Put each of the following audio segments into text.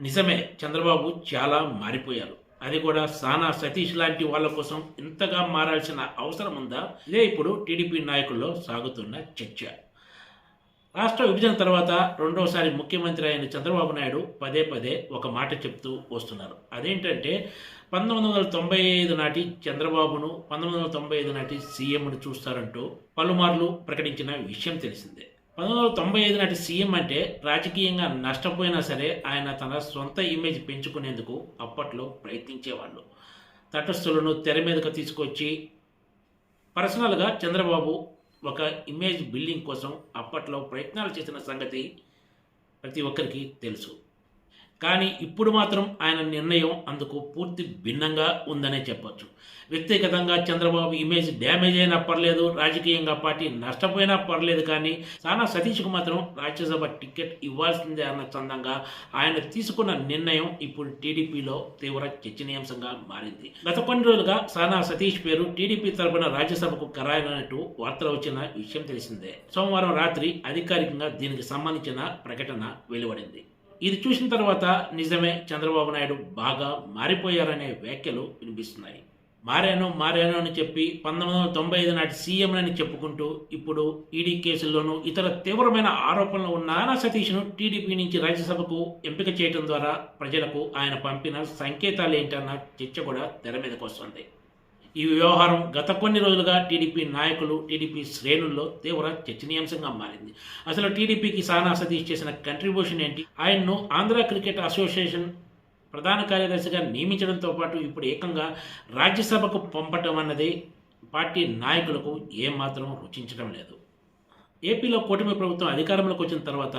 నిజమే చంద్రబాబు చాలా మారిపోయారు అది కూడా సానా సతీష్ లాంటి వాళ్ళ కోసం ఇంతగా మారాల్సిన అవసరం ఉందా? ఇదే ఇప్పుడు టీడీపీ నాయకుల్లో సాగుతున్న చర్చ. రాష్ట్ర విభజన తర్వాత రెండోసారి ముఖ్యమంత్రి అయిన చంద్రబాబు నాయుడు పదే పదే ఒక మాట చెప్తూ వస్తున్నారు. అదేంటంటే పంతొమ్మిది వందల తొంభై ఐదు నాటి చంద్రబాబును పంతొమ్మిది వందల తొంభై ఐదు నాటి సీఎంను చూస్తారంటూ పలుమార్లు ప్రకటించిన విషయం తెలిసిందే. పంతొమ్మిది వందల తొంభై ఐదు నాటి సీఎం అంటే రాజకీయంగా నష్టపోయినా సరే ఆయన తన సొంత ఇమేజ్ పెంచుకునేందుకు అప్పట్లో ప్రయత్నించేవాళ్ళు. తటస్థులను తెర మీదకు తీసుకొచ్చి పర్సనల్గా చంద్రబాబు ఒక ఇమేజ్ బిల్డింగ్ కోసం అప్పట్లో ప్రయత్నాలు చేసిన సంగతి ప్రతి ఒక్కరికి తెలుసు. కానీ ఇప్పుడు మాత్రం ఆయన నిర్ణయం అందుకు పూర్తి భిన్నంగా ఉందనే చెప్పొచ్చు. వ్యక్తిగతంగా చంద్రబాబు ఇమేజ్ డ్యామేజ్ అయినా పర్లేదు రాజకీయంగా పార్టీ నష్టపోయినా పర్లేదు కానీ సానా సతీష్కు మాత్రం రాజ్యసభ టికెట్ ఇవ్వాల్సిందే అన్న చందంగా ఆయన తీసుకున్న నిర్ణయం ఇప్పుడు టీడీపీలో తీవ్ర చర్చనీయాంశంగా మారింది. గత కొన్ని రోజులుగా సానా సతీష్ పేరు టీడీపీ తరపున రాజ్యసభకు ఖరారైనట్టు వార్తలు వచ్చిన విషయం తెలిసిందే. సోమవారం రాత్రి అధికారికంగా దీనికి సంబంధించిన ప్రకటన వెలువడింది. ఇది చూసిన తర్వాత నిజమే చంద్రబాబు నాయుడు బాగా మారిపోయారనే వ్యాఖ్యలు వినిపిస్తున్నాయి. మారాను మారాను అని చెప్పి పంతొమ్మిది వందల తొంభై ఐదు నాటి సీఎం అని చెప్పుకుంటూ ఇప్పుడు ఈడీ కేసుల్లోనూ ఇతర తీవ్రమైన ఆరోపణలు ఉన్న నానా సతీష్ను టీడీపీ నుంచి రాజ్యసభకు ఎంపిక చేయడం ద్వారా ప్రజలకు ఆయన పంపిన సంకేతాలు ఏంటన్న చర్చ కూడా తెర మీదకు వస్తుంది. ఈ వ్యవహారం గత కొన్ని రోజులుగా టీడీపీ నాయకులు టీడీపీ శ్రేణుల్లో తీవ్ర చర్చనీయాంశంగా మారింది. అసలు టీడీపీకి సానా సతీష్ చేసిన కంట్రిబ్యూషన్ ఏంటి? ఆయన్ను ఆంధ్ర క్రికెట్ అసోసియేషన్ ప్రధాన కార్యదర్శిగా నియమించడంతో పాటు ఇప్పుడు ఏకంగా రాజ్యసభకు పంపటం అన్నది పార్టీ నాయకులకు ఏమాత్రం రుచించడం లేదు. ఏపీలో కూటమి ప్రభుత్వం అధికారంలోకి వచ్చిన తర్వాత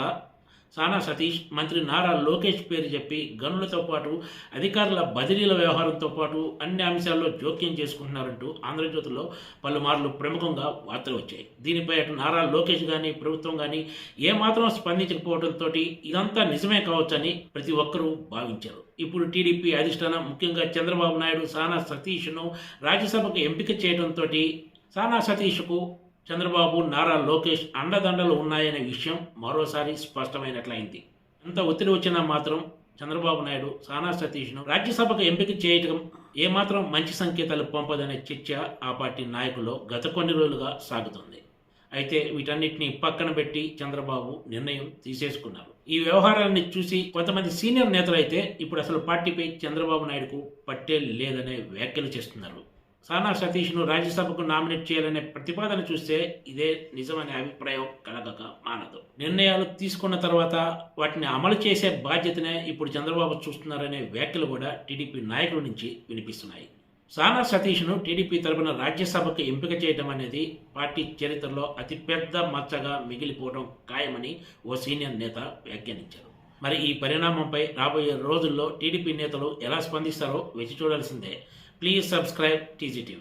సానా సతీష్ మంత్రి నారా లోకేష్ పేరు చెప్పి గనులతో పాటు అధికారుల బదిలీల వ్యవహారంతో పాటు అన్ని అంశాల్లో జోక్యం చేసుకుంటున్నారంటూ ఆంధ్రజ్యోతిలో పలుమార్లు ప్రముఖంగా వార్తలు వచ్చాయి. దీనిపై అటు నారా లోకేష్ కానీ ప్రభుత్వం కానీ ఏమాత్రం స్పందించకపోవడంతో ఇదంతా నిజమే కావచ్చని ప్రతి ఒక్కరూ భావించారు. ఇప్పుడు టీడీపీ అధిష్టానం ముఖ్యంగా చంద్రబాబు నాయుడు సానా సతీష్ను రాజ్యసభకు ఎంపిక చేయడంతో సానా సతీష్కు చంద్రబాబు నారా లోకేష్ అండదండలు ఉన్నాయనే విషయం మరోసారి స్పష్టమైనట్లయింది. ఎంత ఒత్తిడి వచ్చినా మాత్రం చంద్రబాబు నాయుడు సానా సతీష్ను రాజ్యసభకు ఎంపిక చేయటం ఏమాత్రం మంచి సంకేతాలు పంపదనే చర్చ ఆ పార్టీ నాయకుల్లో గత కొన్ని రోజులుగా సాగుతుంది. అయితే వీటన్నిటిని పక్కన పెట్టి చంద్రబాబు నిర్ణయం తీసేసుకున్నారు. ఈ వ్యవహారాన్ని చూసి కొంతమంది సీనియర్ నేతలు అయితే ఇప్పుడు అసలు పార్టీపై చంద్రబాబు నాయుడుకు పట్టే లేదనే వ్యాఖ్యలు చేస్తున్నారు. సానా సతీష్ను రాజ్యసభకు నామినేట్ చేయాలనే ప్రతిపాదన చూస్తే ఇదే నిజమనే అభిప్రాయం కలగక మానదు. నిర్ణయాలు తీసుకున్న తర్వాత వాటిని అమలు చేసే బాధ్యతనే ఇప్పుడు చంద్రబాబు చూస్తున్నారనే వ్యాఖ్యలు కూడా టీడీపీ నాయకుల నుంచి వినిపిస్తున్నాయి. సానా సతీష్ను టీడీపీ తరపున రాజ్యసభకు ఎంపిక చేయడం అనేది పార్టీ చరిత్రలో అతిపెద్ద మచ్చగా మిగిలిపోవడం ఖాయమని ఓ సీనియర్ నేత వ్యాఖ్యానించారు. మరి ఈ పరిణామంపై రాబోయే రోజుల్లో టీడీపీ నేతలు ఎలా స్పందిస్తారో వేచి చూడాల్సిందే. Please subscribe TGTV.